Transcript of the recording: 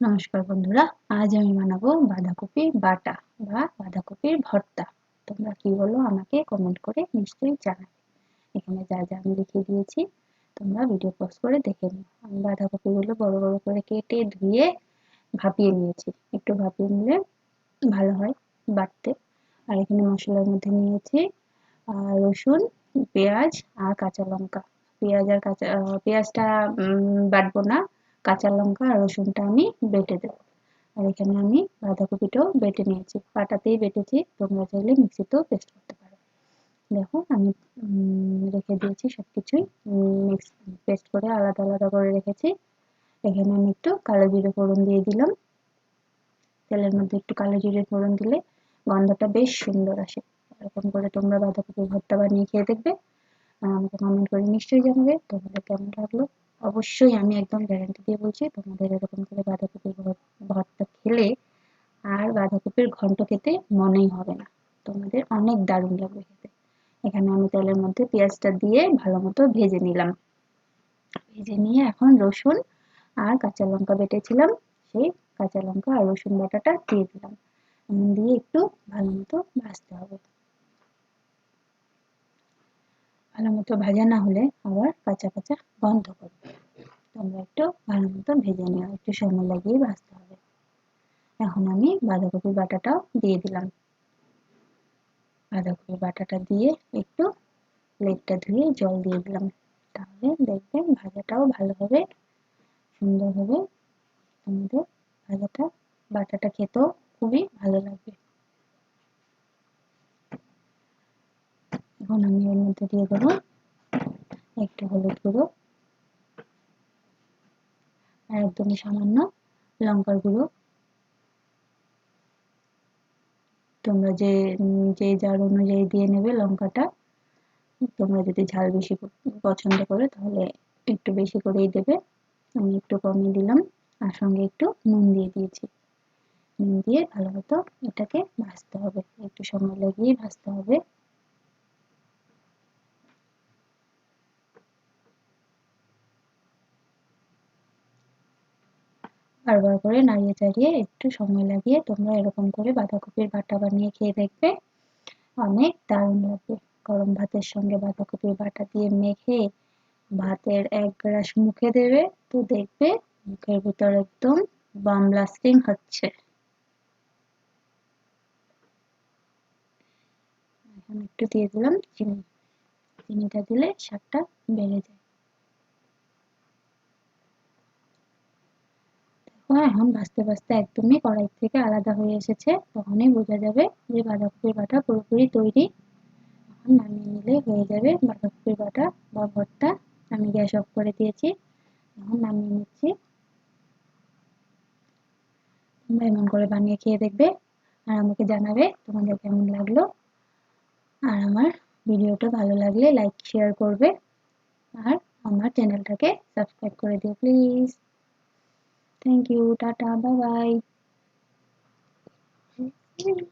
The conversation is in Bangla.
নমস্কার বন্ধুরা, আজ আমি বানাবো বাঁধাকপি বাটা বা বাঁধাকপির ভর্তা। তোমরা কি বলো, আমাকে কমেন্ট করে নিশ্চয়ই জানাবে। এখানে যা যা আমি লিখে দিয়েছি, তোমরা ভিডিও পজ করে দেখে নিও। আমি বাঁধাকপিগুলো বড় বড় করে কেটে ধুয়ে ভাপিয়ে নিয়েছি। একটু ভাপিয়ে নিলে ভালো হয় বাটতে। আর এখানে মশলার মধ্যে নিয়েছি রসুন, পেঁয়াজ আর কাঁচা লঙ্কা। পেঁয়াজ আর কাঁচা পেঁয়াজটা বাটবো না। কাঁচা লঙ্কা আর রসুনটা আমি বেটে দেব। আর এখানে আমি বাঁধাকপিটাও বেটে নিয়েছি। পাটাতেই বেটেছি। তোমরা চাইলে মিক্সিতেও পেস্ট করতে পারো। দেখো, আমি রেখে দিয়েছি সব কিছুই মিক্স পেস্ট করে আলাদা আলাদা করে রেখেছি। এখানে আমি একটু কালো জিরে ফোড়ন দিয়ে দিলাম। তেলের মধ্যে একটু কালো জিরে ফোড়ন দিলে গন্ধটা বেশ সুন্দর আসে। এরকম করে তোমরা বাঁধাকপি ভর্তা বানিয়ে খেয়ে দেখবে। আমাকে কমেন্ট করে নিশ্চয়ই জানাবে। তোমাদের কেমন লাগল? অবশ্যই আমি একদম গ্যারান্টি দিয়ে বলছি, তোমাদের এরকম করে বাঁধাকপির ভর্তা খেলে আর বাঁধাকপির ঘন্ট খেতে মনেই হবে না। তোমাদের অনেক দারুণ লাগবে খেতে। এখানে আমি তেলের মধ্যে পেঁয়াজটা দিয়ে ভালো মতো ভেজে নিলাম। ভেজে নিয়ে এখন রসুন আর কাঁচা লঙ্কা বেটেছিলাম, সেই কাঁচা লঙ্কা আর রসুন বাটাটা দিয়ে দিলাম। দিয়ে একটু ভালো মতো ভাজতে হবে। ভালো মতো ভাজা না হলে আবার কাঁচা কাঁচা গন্ধ করবে। তোমরা একটু ভালো মতো ভেজে নিও, একটু সময় লাগিয়ে ভাজতে হবে। এখন আমি বাঁধাকপি বাটাটাও দিয়ে দিলাম। বাঁধাকপি বাটাটা দিয়ে একটু প্লেটটা ধুয়ে জল দিয়ে দিলাম। তাহলে দেখবেন ভাজাটাও ভালো হবে সুন্দর হবে তোমাদের ভাজাটা, বাটাটা খেতেও খুবই ভালো লাগবে। এখন আমি এর মধ্যে দিয়ে দেবো একটু হলুদ গুঁড়ো আর একদমই সামান্য লঙ্কার গুঁড়ো। তোমরা যে যে যার অনুযায়ী দিয়ে নেবে লঙ্কাটা, তোমরা যদি ঝাল বেশি পছন্দ করো তাহলে একটু বেশি করেই দেবে। আমি একটু কমিয়ে দিলাম, আর সঙ্গে একটু নুন দিয়ে দিয়েছি। নুন দিয়ে ভালো মতো এটাকে ভাজতে হবে। একটু সময় লাগিয়ে ভাজতে হবে। বারবার করে নাড়িয়ে চাড়িয়ে একটু সময় লাগিয়ে তোমরা এরকম করে বাঁধাকপির বাটা বানিয়ে খেয়ে দেখবে। অনেক দারুণ লাগবে। গরম ভাতের সঙ্গে বাঁধাকপির বাটা দিয়ে মেখে ভাতের এক গ্রাস মুখে দেবে তো দেখবে মুখের ভিতর একদম বাম লাস্টিং হচ্ছে। একটু দিয়ে দিলাম চিনি। চিনিটা দিলে স্বাদটা বেড়ে যায়। এখন ভাজতে ভাজতে একদমই কড়াই থেকে আলাদা হয়ে এসেছে। তখনই বোঝা যাবে যে বাঁধাকপির বাটা পুরোপুরি তৈরি। এখন নামিয়ে নিলে হয়ে যাবে বাঁধাকপির বাটা বা ভর্তা। আমি গ্যাস অফ করে দিয়েছি। এখন নামিয়ে নিচ্ছি। তোমরা এমন করে বানিয়ে খেয়ে দেখবে আর আমাকে জানাবে তোমাদের কেমন লাগল। আর আমার ভিডিওটা ভালো লাগলে লাইক, শেয়ার করবে। আর আমার চ্যানেলটাকে সাবস্ক্রাইব করে দিও, please. Thank you. Tata. Bye bye.